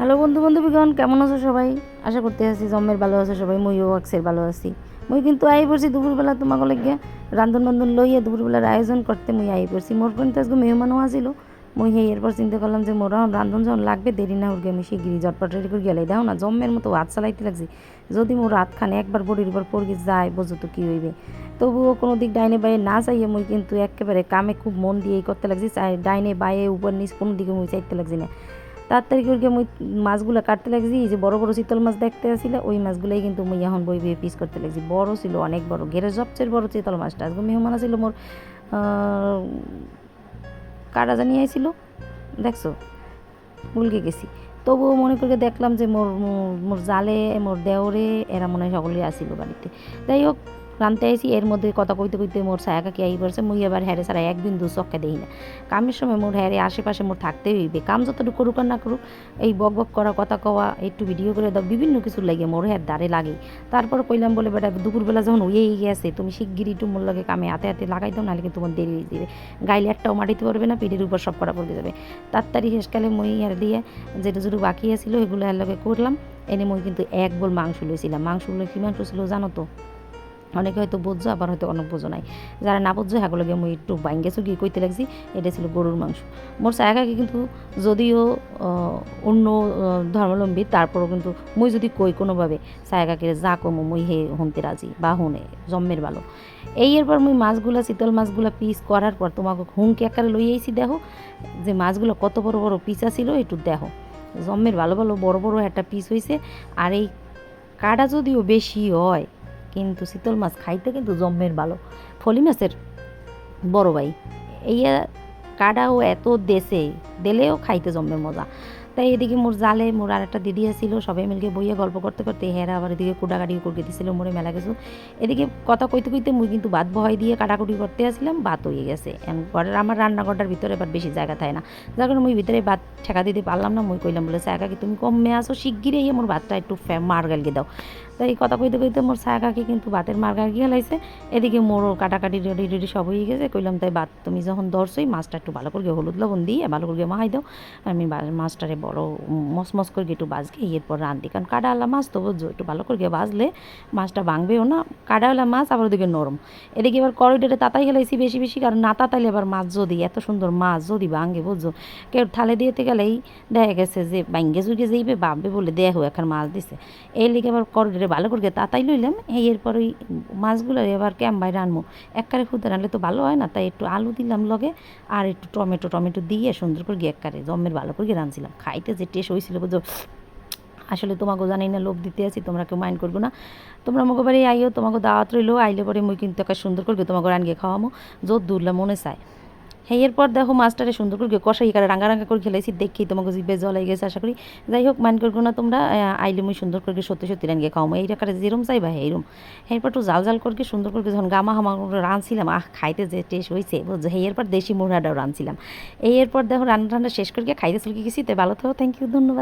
Hello বন্ধু বান্ধবীগণ, কেমন আছো সবাই? আশা করতে আছি জম্মের ভালো আছো সবাই, মইও ওয়াক্সের ভালো আছি। মুই কিন্তু আই পড়ছি দুপুরবেলা তোমাকে লাগিয়া রান্ধন বান্ধন লইয়া দুপুরবেলার আয়োজন করতে মুই আই পড়ছি। মোর কিন্তু আজকে মেহমানও আসিল। মুই সেই এরপর চিন্তা করলাম যে মোর রান্ধন যখন লাগবে, দেরি না উঠবে আমি শিগগিরি জটপট রেডি করে গেলে দেখো না, জম্মের মতো হাত চালাইতে লাগছি। যদি মোর হাত খানে একবার বডির উপর পড়ে যায়, বোঝো তো কী হইবে। তবুও কোনো দিক ডাইনে বাইরে না চাইয়ে মুই কিন্তু একেবারে কামে খুব মন দিয়েই করতে লাগছি। ডাইনে বাইরে উপর নিচ কোনো দিকে মুই চাইতে লাগছি না। তাড়াতাড়ি করে মুই মাছগুলো কাটতে লাগছি, এই যে বড় বড় শীতল মাছ দেখতে আসছিল ওই মাছগুলোই কিন্তু মুই এখন বই বই পিস করতে লাগছি। বড় ছিল, অনেক বড়। ঘেরে সবচেয়ে বড় শীতল মাছটা। আজকে মেহমান ছিল মোর কাটা জানি আইছিল, দেখছ? ভুলকে গেছি। তবুও মনে করে দেখলাম যে মোর- মোর জালে, মোর দেওরে এরা মনে হয় সকলেই আসিল বাড়িতে। যাই হোক রানতে আইসি এর মধ্যে কথা কইতে কইতে মোর ছায়া কাকি আই পড়ছে, মুই এবার হ্যারে ছাড়া একদিন দু চক্কা দেই না। কামের সময় মোর হ্যারে আশেপাশে মোর থাকতেই হইবে। কাম যতটুকু করুক আর না করুক, এই বক বক করা, কথা কওয়া, একটু ভিডিও করে দাও, বিভিন্ন কিছু লাগে মোর হ্যার দাঁড়ে লাগে তারপর কইলাম বলে, বেটা, দুপুরবেলা যখন হয়েই গেছে, তুমি শিগগিরি একটু মোর লাগে কামে হাতে হাতে লাগাই দাও, নাহলে কিন্তু তোমার দেরি হয়ে যাবে। গাইলে একটাও মাটিতে পারবে না, পিঠের উপর সব করা পড়ে যাবে। তাড়াতাড়ি শেষকালে মই আর দিয়ে যেটা যেটু বাকি আছিল সেগুলো এর লগে করলাম। এনে মই কিন্তু এক বল মাংস লইছিলাম। মাংসগুলো কী মাংস ছিল জানো তো? অনেকে হয়তো বোঝো আবার হয়তো অনেক বোঝো নাই। যারা না বোঝো হ্যাগুলোকে মই একটু বাইঙ্গে চুগিয়ে কইতে লাগছি, এটা ছিল গরুর মাংস। মোর চায়াকাকে কিন্তু যদিও অন্য ধর্মাবলম্বী, তারপরও কিন্তু মই যদি কই কোনোভাবে চায়াকাকে যা কমো, মই হে হনতে রাজি বা হুনে জন্মের ভালো এই এরপর মুই মাছগুলা শীতল মাছগুলা পিস করার পর তোমাকে হুমকে আকারে লই আইছি, দেখো, যে মাছগুলো কত বড় বড় পিসা ছিল একটু দেখো। জম্মের ভালো ভালো বড় বড় একটা পিস হয়েছে আর এই কাটা যদিও বেশি হয় কিন্তু শীতল মাছ খাইতে কিন্তু জম্মের ভালো। ফলি মাছের বড় ভাই, এইয়া কাটাও এত দেশে দেলেও খাইতে জম্মের মজা। তাই এদিকে মোর জালে মোর আর একটা দিদি আসছিল সবাই মিলকে বইয়ে গল্প করতে করতে হেরা আবার এদিকে কুটাকাটি করে দিছিল মোরে মেলা কিছু। এদিকে কথা কইতে কইতে মুই কিন্তু ভাত বহাই দিয়ে কাটাকুটি করতে আসছিলাম ভাত হয়ে গেছে। ঘরের আমার রান্নাঘরটার ভিতরে এবার বেশি জায়গা থাকে না। যার কারণে মুই ভিতরে ভাত ঠেকা দিতে পারলাম না, মুই কইলাম বলে ছায়া কাকি তুমি কমে আসো? শিগগিরই মোর ভাতটা একটু মার গালকে দাও। তাই কথা কইতে কইতে মোর ছায়া কাকি কিন্তু বাতের মার গাল গিয়ে লাইছে এদিকে মোরও কাটাকাটি রেডি রেডি সব হয়ে গেছে। কইলাম, তাই বাত তুমি যখন ধরছোই, মাছটা একটু ভালো করে হলুদ লবণ দিয়ে ভালো করে মাহাই দাও। আমি মাছটারে বড় মসমস করে একটু বাজকে, এরপর রান্ধি কারণ কাটাওয়ালা মাছ তো বুঝছ, একটু ভালো করে বাজলে মাছটা ভাঙবেও না। কাটাওয়ালা মাছ আবার ওদিকে নরম। এদিকে এবার করিডোরে তাতাই গেলেছি বেশি বেশি। কারণ না তাতাইলে এবার মাছ যদি, এত সুন্দর মাছ যদি ভাঙে, বুঝছ? কেউ থালে দিয়েতে গেলেই দেখা গেছে যে, ভাঙ্গে চুগে যাইবে, ভাববে বলে দেখো এখন মাছ দিছে। এই লিগে আবার করিডোরে ভালো করে তাতাই লইলাম। এই এরপর ওই মাছগুলো এবার ক্যাম্বাই রানবো এককারে খুদে রানলে তো ভালো হয় না, তাই একটু আলু দিলাম লগে আর একটু টমেটো টমেটো দিয়ে সুন্দর করে এককারে জম্মের ভালো করে রাঁধছিলাম। খাইতে যে টেস্ট হয়েছিল বুঝো। আসলে তোমাকে জানি না, লোভ দিতে আছি, তোমরা কেউ মাইন্ড করব না। তোমরা আমাকে বাড়ি আইও, তোমাকে দাওয়াত রইল, আইলে পরে মুই কিন্তু একটা সুন্দর করে তোমাকে রানগে খাওয়ামো। যত দূরলা মনে চায়। হ্যাঁ এরপর দেখো মাছটারে সুন্দর করে কষাই হিকারে রাঙা রাঙা করে খেলাইছি, দেখি তোমাকে জিভে জল হয়ে গেছে, আশা করি। যাই হোক মাইন করব না তোমরা আইলে মুই সুন্দর করে সত্যি সত্যি রান গিয়ে খাওয়া এই রাখারে যেরম চাইবা এইরম এরপর একটু জাল জাল করে সুন্দর করে যখন গামা হামা করে রাঁধছিলাম, আহ, খাইতে যে টেস্ট হয়েছে বুঝছ? হ্যাঁ এরপর দেশি মুড়াটাও রাঁধছিলাম। এই এরপর দেখো রান্না টান্না শেষ করে খাইতে চলকে গেছি, তাই ভালো থাকো থ্যাংক ইউ ধন্যবাদ।